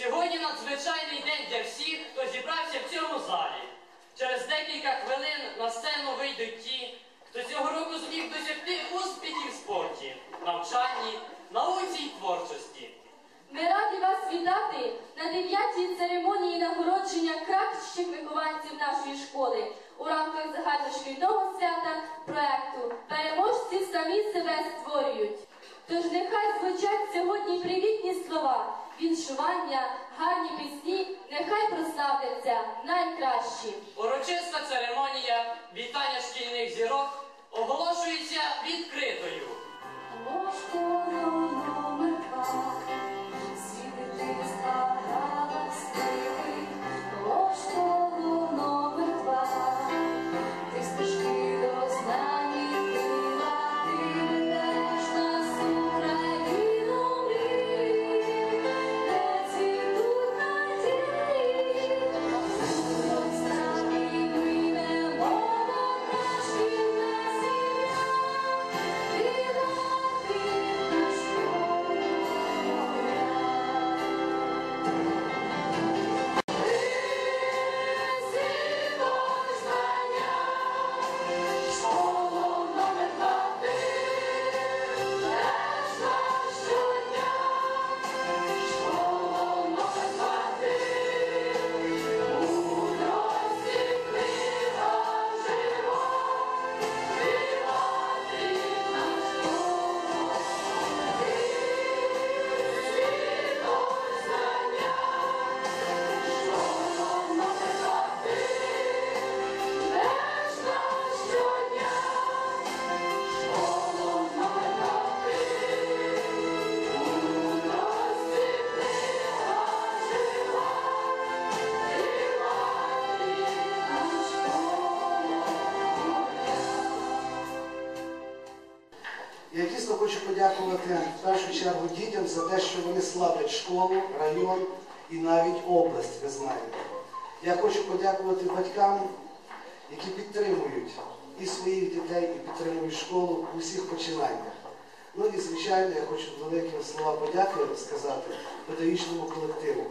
Сьогодні надзвичайний день для всіх, хто зібрався в цьому залі. Через декілька хвилин на сцену вийдуть ті, хто цього року зміг досягти успіхів в спорті, навчанні, науці й творчості. Ми раді вас вітати на дев'ятій церемонії нагородження кращих вихованців нашої школи у рамках загальношкільного свята проекту Переможці самі себе створюють. Тож нехай звучать сьогодні привітні слова, віншування, гарні пісні, нехай прославляться найкращі. Урочиста церемонія вітання шкільних зірок оголошується відкритою. Подякувати в першу чергу дітям за те, що вони славлять школу, район і навіть область, ви знаєте. Я хочу подякувати батькам, які підтримують і своїх дітей, і підтримують школу у всіх починаннях. Ну і, звичайно, я хочу великі слова подяки сказати педагогічному колективу.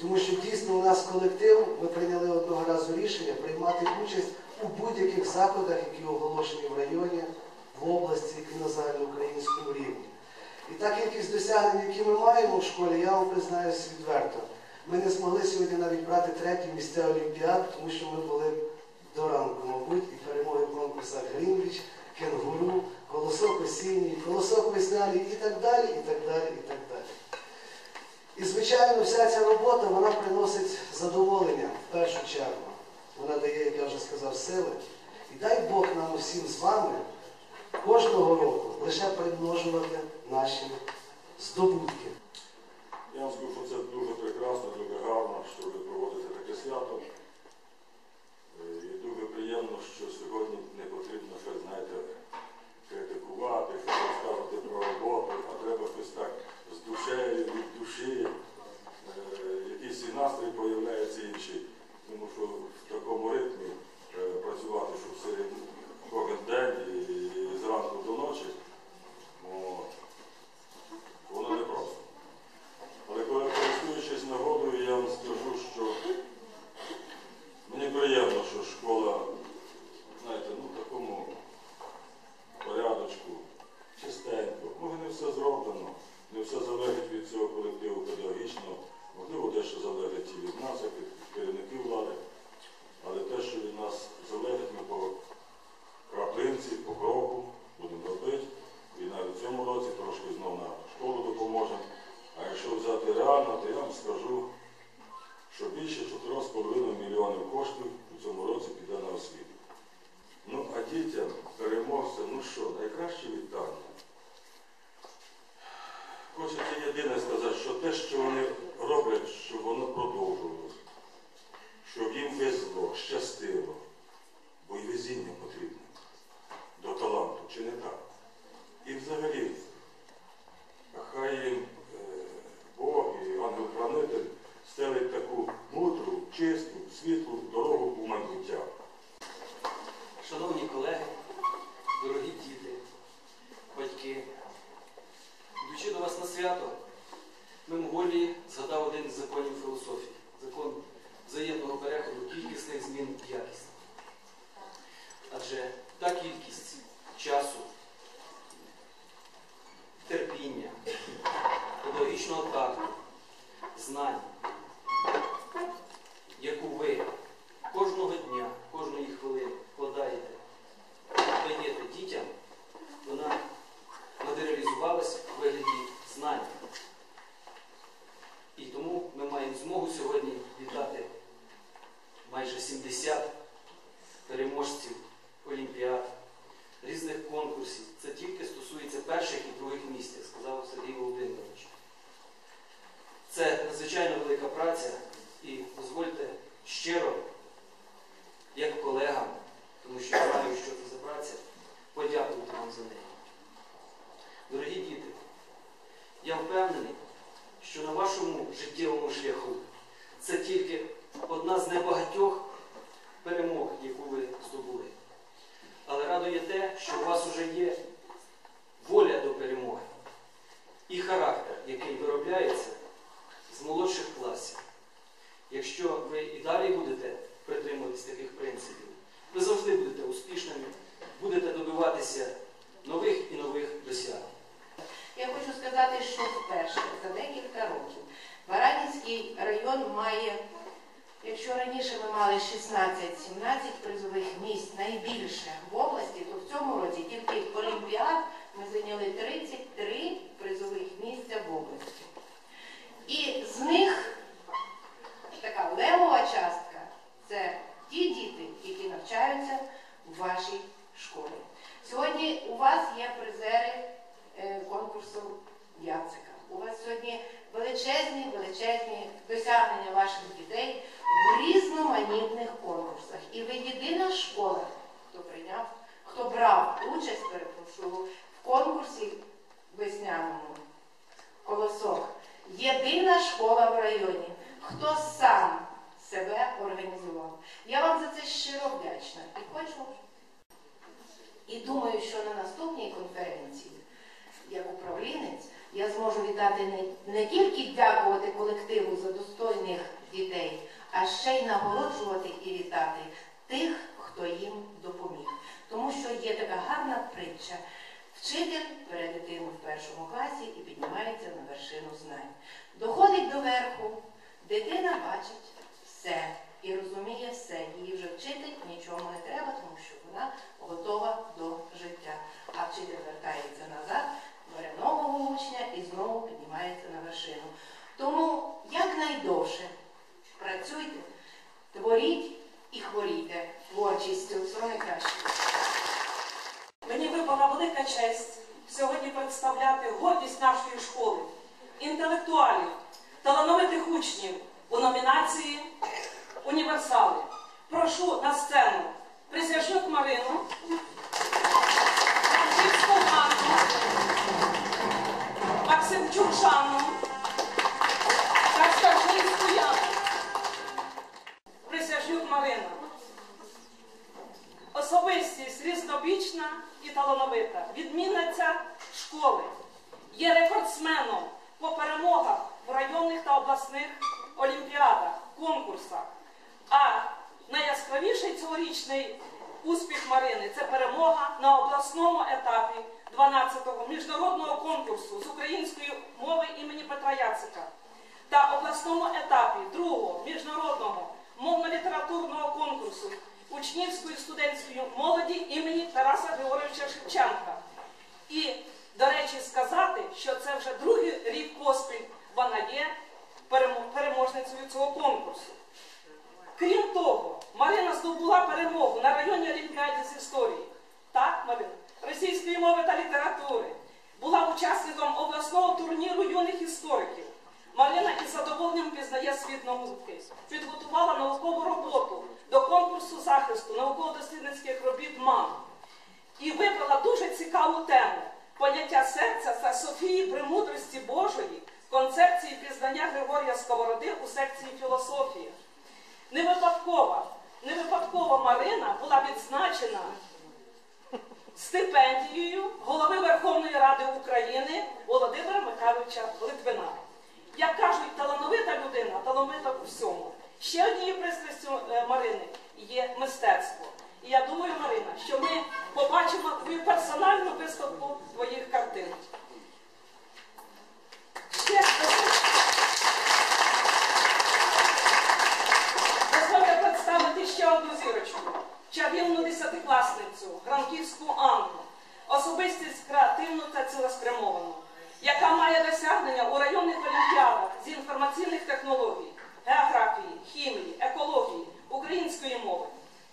Тому що дійсно у нас колектив, ми прийняли одного разу рішення приймати участь у будь-яких заходах, які оголошені в районі, в області і на загальноукраїнському рівні. І та кількість досягнень, які ми маємо в школі, я вам признаюся відверто. Ми не змогли сьогодні навіть брати треті місця Олімпіад, тому що ми були до ранку, мабуть, і перемоги в конкурсах Грінвіч, Кенгуру, Колосок осінній, Колосок весняний і так далі, і так далі, і так далі. І, звичайно, вся ця робота вона приносить задоволення в першу чергу. Вона дає, як я вже сказав, сили. І дай Бог нам усім з вами кожного року лише примножувати наші здобутки. Я скажу, що це дуже прекрасно, дуже гарно, що ви проводите таке свято. Е, І дуже приємно, що сьогодні не потрібно щось, знаєте, критикувати, щось розказувати педагогічного такту, знань, яку ви кожного дня, кожної хвилини вкладаєте, даєте дітям, вона матеріалізувалась у вигляді знань. І тому ми маємо змогу сьогодні вітати майже 70 переможців олімпіад, різних конкурсів. Це тільки стосується перших і других місць, як сказав Сергій Володимирович. Це надзвичайно велика праця і дозвольте щиро, як колегам, тому що я знаю, що це за праця, подякувати вам за неї. Дорогі діти, я впевнений, що на вашому життєвому шляху це тільки одна з небагатьох перемог, яку ви здобули. Але радує те, що у вас вже є воля до перемоги і характер, який виробляється з молодших класів. Якщо ви і далі будете притримуватись таких принципів, ви завжди будете успішними, будете добиватися нових і нових досягнень. Я хочу сказати, що вперше за декілька років Баранівський район має, якщо раніше ми мали 16-17 призових місць найбільше в області, то в цьому році тільки в Олімпіад ми зайняли 33 призових місця в області. І з них така левова частка це ті діти, які навчаються в вашій школі. Сьогодні у вас є призери е, конкурсу Яцика. У вас сьогодні величезні, величезні досягнення ваших дітей в різноманітних конкурсах. І ви єдина школа, хто прийняв, хто брав участь, перепрошую, в конкурсі весняному колосок. Єдина школа в районі, хто сам себе організував. Я вам за це щиро вдячна. І хочу і думаю, що на наступній конференції, як управлінець, я зможу вітати не, не тільки дякувати колективу за достойних дітей, а ще й нагороджувати і вітати тих, хто їм допоміг. Тому що є така гарна притча. Вчитель бере дитину в першому класі і піднімається на вершину знань. Доходить до верху, дитина бачить все і розуміє все. Її вже вчити нічому не треба, тому що вона готова до життя. А вчитель вертається назад, бере нового учня і знову піднімається на вершину. Тому якнайдовше працюйте, творіть і хворійте творчістю. Всього найкращого. Мені випала велика честь сьогодні представляти гордість нашої школи, інтелектуалів, талановитих учнів у номінації Універсали. Прошу на сцену Присяжнюк Марину, Максимчук Жанну Особистість різнобічна і талановита, відмінниця школи, є рекордсменом по перемогах в районних та обласних олімпіадах, конкурсах. А найяскравіший цьогорічний успіх Марини це перемога на обласному етапі 12-го міжнародного конкурсу з української мови імені Петра Яцика та обласному етапі другого міжнародного мовно-літературного конкурсу учнівської студентської молоді імені Тараса Григоровича Шевченка. І, до речі, сказати, що це вже другий рік поспіль вона є переможницею цього конкурсу. Крім того, Марина здобула перемогу на районній олімпіаді з історії. Так, Марина? Російської мови та літератури. Була учасником обласного турніру юних істориків. Марина із задоволенням пізнає світ науки. Підготувала наукову роботу до конкурсу захисту науково-дослідницьких робіт МАМ. І вибрала дуже цікаву тему поняття серця та Софії премудрості Божої концепції пізнання Григорія Сковороди у секції філософії. Не випадкова, не випадкова Марина була відзначена стипендією голови Верховної Ради України Володимира Михайловича Литвина. Як кажуть, талановита людина, талановита у всьому. Ще однією пристрастю е, Марини є мистецтво. І я думаю, Марина, що ми побачимо твою персональну виставку твоїх картин. Ще дозвольте представити ще одну зірочку, чарівну десятикласницю, Гранківську Анну, особистість креативну та цілеспрямовану, яка має досягнення у районних олімпіадах з інформаційних технологій, географії, хімії, екології, української мови.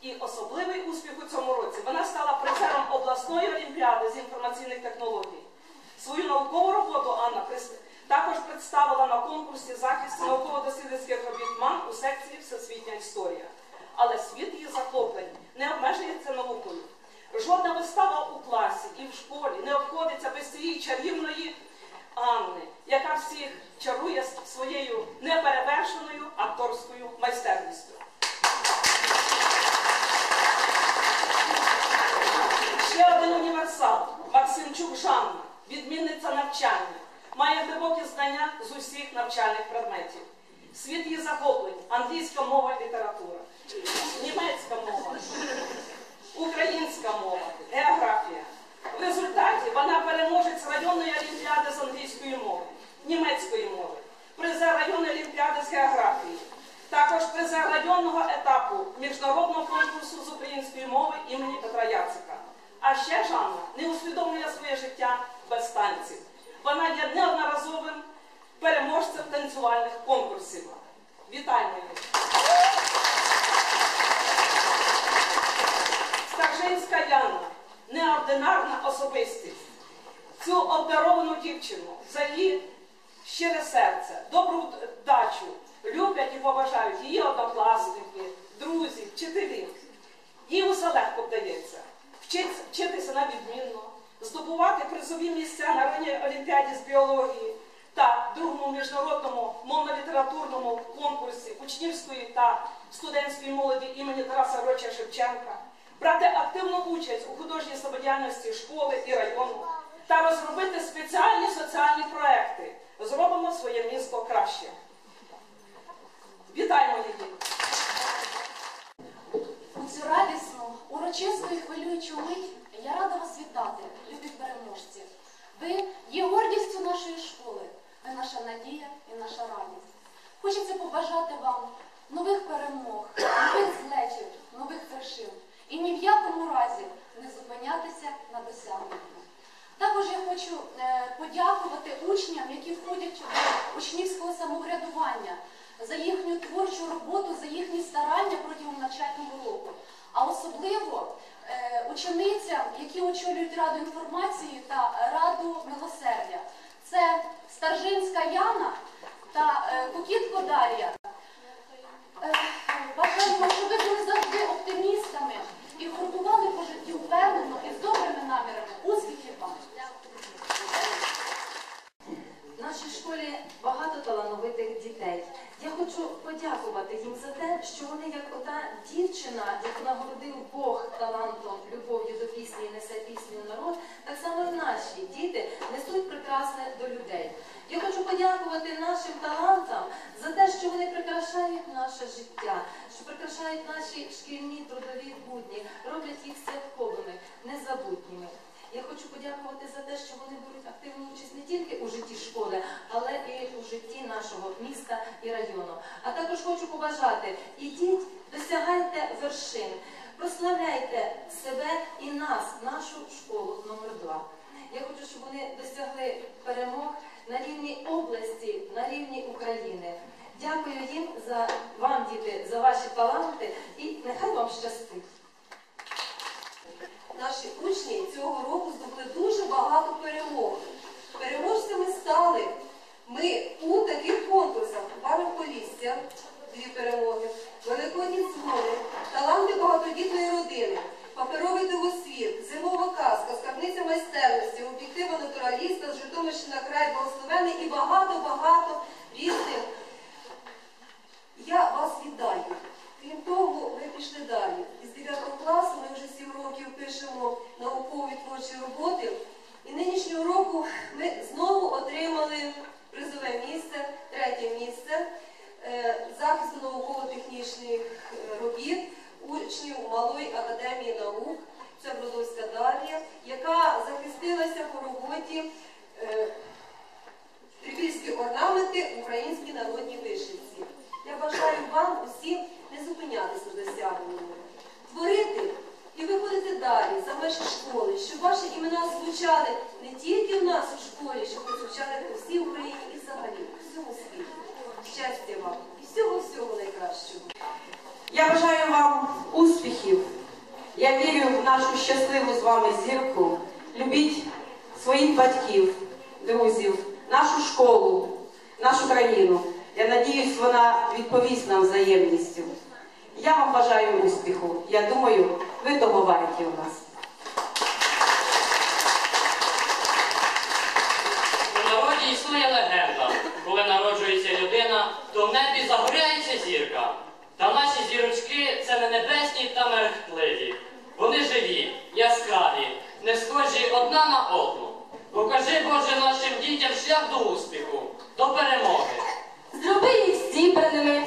І особливий успіх у цьому році вона стала призером обласної олімпіади з інформаційних технологій. Свою наукову роботу Анна також представила на конкурсі захисту науково-дослідницьких робіт МАН у секції Всесвітня історія. Але світ її захоплень не обмежується наукою. Жодна вистава у класі і в школі не обходиться без цієї чарівної Анни, яка всіх чарує своєю неперевершеною акторською майстерністю. Ще один універсал Максимчук Жанна, відмінниця навчання, має глибокі знання з усіх навчальних предметів. Світ її захоплень, англійська мова і література, німецька мова, українська мова, географія. В результаті вона переможець районної олімпіади з англійської мови, німецької мови, призер районної олімпіади з географії, також призер районного етапу міжнародного конкурсу з української мови імені Петра Яцика. А ще Жанна не усвідомлює своє життя без танців. Вона є неодноразовим переможцем танцювальних конкурсів. Вітаємо її! Старжинська Яна неординарна особистість. Цю обдаровану дівчину за її щире серце, добру вдачу люблять і поважають її однокласники, друзі, вчителі. Їй усе легко вдається вчитися, на відмінно, здобувати призові місця на районній олімпіаді з біології та другому міжнародному мовно-літературному конкурсі учнівської та студентської молоді імені Тараса Григоровича Шевченка, брати активну участь у художній самодіяльності школи і району та розробити спеціальні соціальні проекти. Зробимо своє місто краще. Вітаємо її! У цю радісну, урочисту і хвилюючу мить я рада вас вітати, любі переможці. Ви є гордістю нашої школи, ви наша надія і наша радість. Хочеться побажати вам нових перемог, нових злетів, нових вершин і ні в якому разі не зупинятися на досягненні. Також я хочу е, подякувати учням, які входять до учнівського самоврядування, за їхню творчу роботу, за їхні старання протягом навчального року. А особливо е, ученицям, які очолюють раду інформації та раду милосердя. Це Старжинська Яна та е, Кукітко Дар'я. Бажаємо, щоб ви були завжди оптимістами і крокували по житті впевнено і з добрими намірами. Успіхів вам! В нашій школі багато талановитих дітей. Я хочу подякувати їм за те, що вони, як ота дівчина, яку нагородив Бог талантом, любов'ю до пісні і несе пісню народ, так само і наші діти несуть прекрасне до людей. Я хочу подякувати нашим талантам за те, що вони прикрашають наше життя, що прикрашають наші шкільні трудові будні, роблять їх святковими, незабутніми. Я хочу подякувати за те, що вони беруть активну участь не тільки у житті школи, але і у житті нашого міста і району. А також хочу побажати, ідіть, досягайте вершин, прославляйте себе і нас, нашу школу номер 2 Я хочу, щоб вони досягли перемог на рівні області, на рівні України. Дякую їм за вам, діти, за ваші таланти і нехай вам щастить. Наші учні цього року здобули дуже багато перемог. Переможцями стали ми у таких конкурсах «Пару Полісся» дві перемоги, Великодні дзвони, таланти багатодітної родини, паперовий дивосвіт, зимова казка, скарбниця майстерності, об'єктива натураліста, з Житомирщина край благословений і багато-багато різних. Я вас вітаю. Крім того, ми пішли далі. Із 9 класу ми вже 7 років пишемо наукові творчі роботи. І нинішнього року ми знову отримали призове місце, третє місце, захист науково-технічних е, робіт учнів Малої академії наук. Це Бродовська Дар'я, яка захистилася по роботі е, трипільські орнаменти в українській народній вишивці. Я бажаю вам усім не зупинятися в досягненнями, творити і виходити далі за межі школи, щоб ваші імена звучали не тільки в нас у школі, щоб вони звучали по всій Україні і взагалі у всьому світі. Щастя вам і всього-всього найкращого. Я бажаю вам успіхів. Я вірю в нашу щасливу з вами зірку. Любіть своїх батьків, друзів, нашу школу, нашу країну. Я надіюсь, вона відповість нам взаємністю. Я вам бажаю успіху. Я думаю, ви того варті у нас. У народі існує легенда. Коли народжується людина, то в небі загоряється зірка. Та наші зірочки це не небесні та мерехтливі. Вони живі, яскраві, не схожі одна на одну. Покажи, Боже, нашим дітям шлях до до перемоги! Зроби їх зібраними.